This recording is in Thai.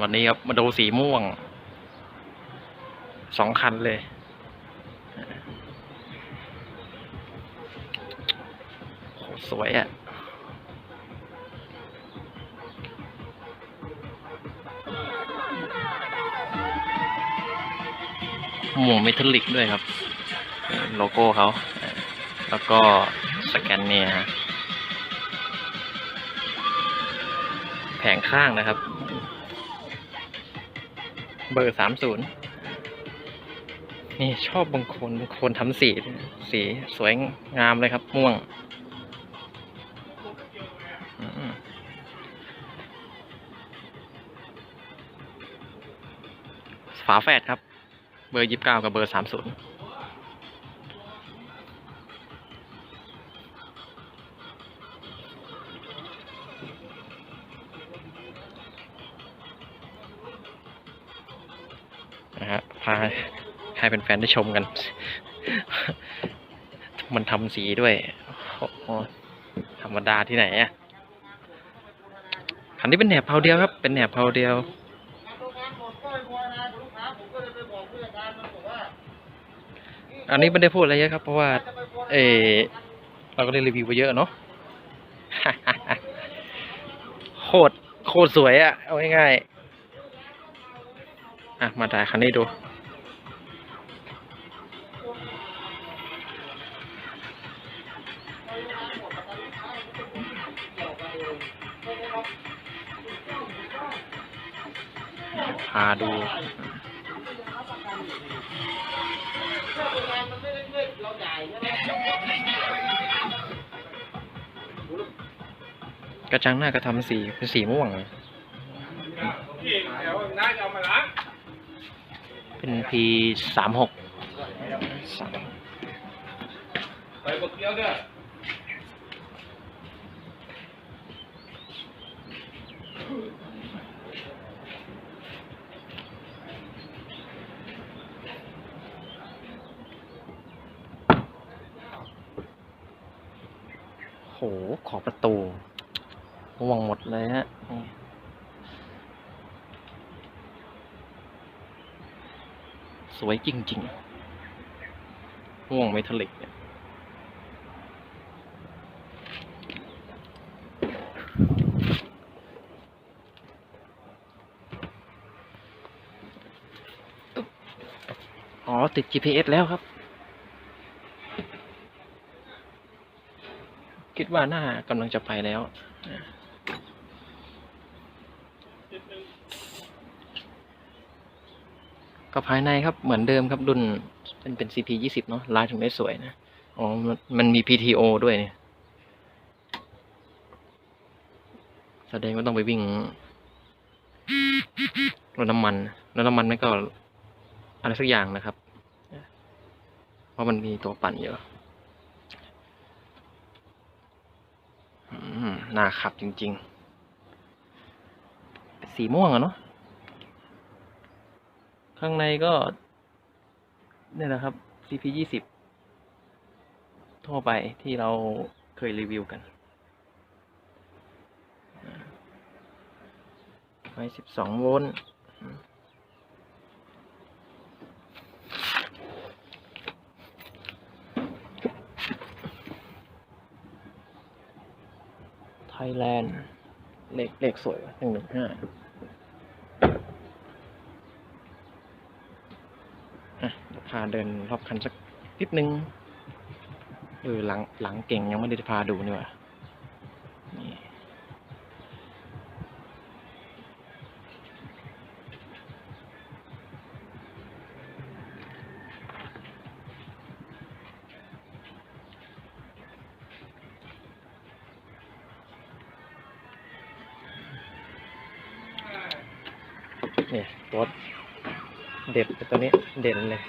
วันนี้ครับมาดูสีม่วง สองคันเลย สวยอะ่ะหมวกเมทัลลิกด้วยครับ โลโก้เขาแล้วก็สแกนเนียแผงข้างนะครับ เบอร์สามศูนย์นี่ชอบบางคนบางคนทำสี สีสวยงามเลยครับม่วงฝาแฝดครับ เบอร์ยี่สิบเก้ากับเบอร์สามศูนย์ นะฮะพาให้เป็นแฟนได้ชมกัน มันทำสีด้วยธรรมดาที่ไหนอะคันนี้เป็นแหนบเพาเดียวครับ เป็นแหนบเพาเดียวอันนี้ไม่ได้พูดอะไรเยอะครับ เพราะว่า เออเราก็ได้รีวิวไปเยอะเนาะโคตรโคตรสวยอะ่ะเอาง่ายๆ อะ มาถ่ายคันนี้ดู พาดูกระจังหน้ากระทำสีเป็นสีม่วงพี่เดี๋ยวน้าจะเอามาล้าง เป็น P สามหกไปบกเกี้ยวเด้อโหขอประตูม่วงหมดเลยฮะ สวยจริงๆม่วงเมทัลลิกเนี่ยอ๋อ ติด GPS แล้วครับ คิดว่าหน่ากำลังจะไปแล้ว ก็ภายในครับเหมือนเดิมครับรุ่นเป็นเป็น CP ยี่สิบเนาะลายถึงได้สวยนะ อ๋อมันมันมี PTO ด้วยเนี่ย แสดงว่าต้องไปวิ่งรถน้ำมันรถน้ำมันไม่ก็อะไรสักอย่างนะครับ เพราะมันมีตัวปั่นเยอะน่าขับจริง ๆ สีม่วงอะเนาะ ข้างในก็เนี่ยแหละครับ CP ยี่สิบทั่วไปที่เราเคยรีวิวกันไว้สิบสองโวลต์ไทยแลนด์เลขเลขสวยหนึ่งหนึ่งห้า อะพาเดินรอบคันสักนิดนึงเออหลังหลังเก่งยังไม่ได้พาดูนี่หว่านี่นี่รถ เด็ดตัวนี้เด่นเลย